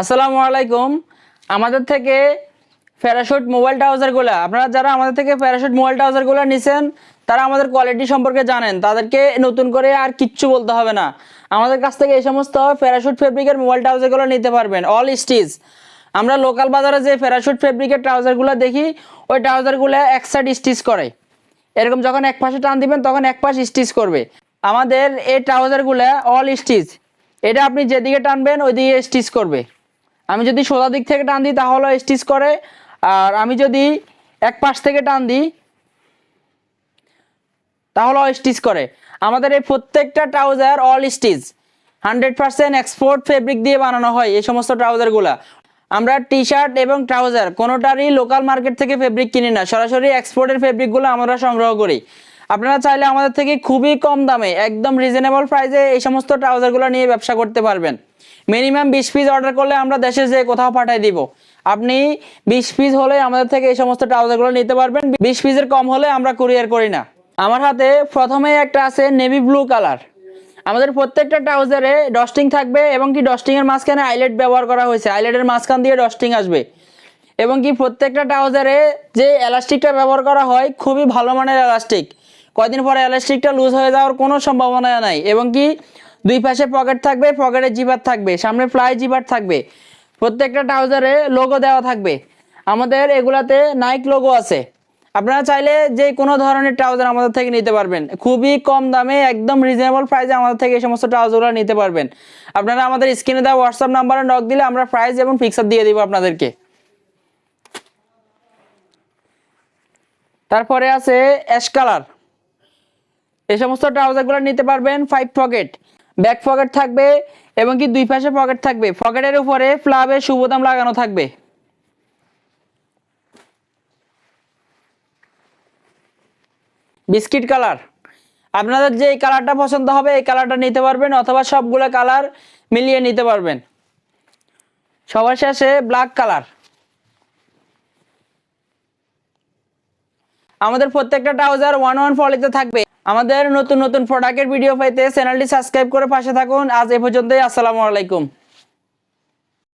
আসসালামু আলাইকুম। আমাদের থেকে প্যারাশুট মোবাইল ট্রাউজারগুলো আপনারা যারা আমাদের থেকে প্যারাশুট মোবাইল ট্রাউজারগুলো নিছেন, তারা আমাদের কোয়ালিটি সম্পর্কে জানেন। তাদেরকে নতুন করে আর কিচ্ছু বলতে হবে না। আমাদের কাছ থেকে এই সমস্ত প্যারাশুট ফেব্রিকের মোবাইল ট্রাউজারগুলো নিতে পারবেন অল স্টিচ আমরা লোকাল বাজারে যে প্যারাশুট ফেব্রিকের ট্রাউজারগুলো দেখি, ওই ট্রাউজারগুলো এক সাইড স্টিচ করে। এরকম যখন এক পাশে টান দিবেন, তখন এক পাশ স্টিচ করবে। আমাদের এই ট্রাউজারগুলো অল স্টিচ এটা আপনি যেদিকে টানবেন, ওইদিকে স্টিচ করবে। আমি যদি সোজা দিক থেকে টান দিই, তাহলে স্টিচ করে। আর আমি যদি এক পাশ থেকে টান দিই, তাহলে স্টিচ করে। আমাদের এই প্রত্যেকটা trouser all stitch hundred percent export fabric দিয়ে বানানো হয় এই সমস্ত ট্রাউজারগুলো আমরা টি শার্ট এবং ট্রাউজার কোনোটারই লোকাল মার্কেট থেকে ফেব্রিক কিনি না। সরাসরি এক্সপোর্টের ফেব্রিকগুলো আমরা সংগ্রহ করি। আপনারা চাইলে আমাদের থেকে খুবই কম দামে, একদম রিজনেবল প্রাইসে এই সমস্ত ট্রাউজারগুলো নিয়ে ব্যবসা করতে পারবেন। মিনিমাম বিশ পিস অর্ডার করলে আমরা দেশে যে কোথাও পাঠিয়ে দিব। আপনি বিশ পিস হলে আমাদের থেকে এই সমস্ত ট্রাউজারগুলো নিতে পারবেন। বিশ পিসের কম হলে আমরা কুরিয়ার করি না। আমার হাতে প্রথমে একটা আছে নেভি ব্লু কালার আমাদের প্রত্যেকটা ট্রাউজারে ডস্টিং থাকবে এবং কি ডস্টিংয়ের মাঝখানে আইলেট ব্যবহার করা হয়েছে। আইলেটের মাঝখান দিয়ে ডস্টিং আসবে। এবং কি প্রত্যেকটা ট্রাউজারে যে এলাস্টিকটা ব্যবহার করা হয়, খুবই ভালো মানের এলাস্টিক কয়দিন পরে এলাস্টিকটা লুজ হয়ে যাওয়ার কোনো সম্ভাবনা নাই এবং কি দুই পাশে পকেট থাকবে পকেটে জিপার থাকবে, সামনে ফ্লাই জিপার থাকবে, প্রত্যেকটা ট্রাউজারে লোগো দেওয়া থাকবে। আমাদের এগুলাতে নাইক লোগো আছে। আপনারা চাইলে যে কোনো ধরনের ট্রাউজার আমাদের থেকে নিতে পারবেন। খুবই কম দামে, একদম রিজনেবল প্রাইসে আমাদের থেকে এই সমস্ত ট্রাউজারগুলো নিতে পারবেন। আপনারা আমাদের স্ক্রিনে দেওয়া হোয়াটসঅ্যাপ নাম্বারে নক দিলে আমরা প্রাইস এবং ফিক্সার দিয়ে দিব আপনাদেরকে। তারপরে আছে অ্যাশ কালার এই সমস্ত ট্রাউজারগুলো নিতে পারবেন ফাইভ পকেট ব্যাক পকেট থাকবে এবং কি দুই পাশে পকেট থাকবে। পকেটের উপরে ফ্লাবে শুভদাম লাগানো থাকবে। বিস্কিট কালার আপনাদের যে কালারটা পছন্দ হবে, এই কালারটা নিতে পারবেন অথবা সবগুলো কালার মিলিয়ে নিতে পারবেন। সবার শেষে ব্ল্যাক কালার আমাদের প্রত্যেকটা ট্রাউজার ওয়ান ওয়ান ফলিতে থাকবে। আমাদের নতুন নতুন প্রোডাক্টের ভিডিও পাইতে চ্যানেলটি সাবস্ক্রাইব করে পাশে থাকুন। আজ এ পর্যন্তই, আসসালামু আলাইকুম।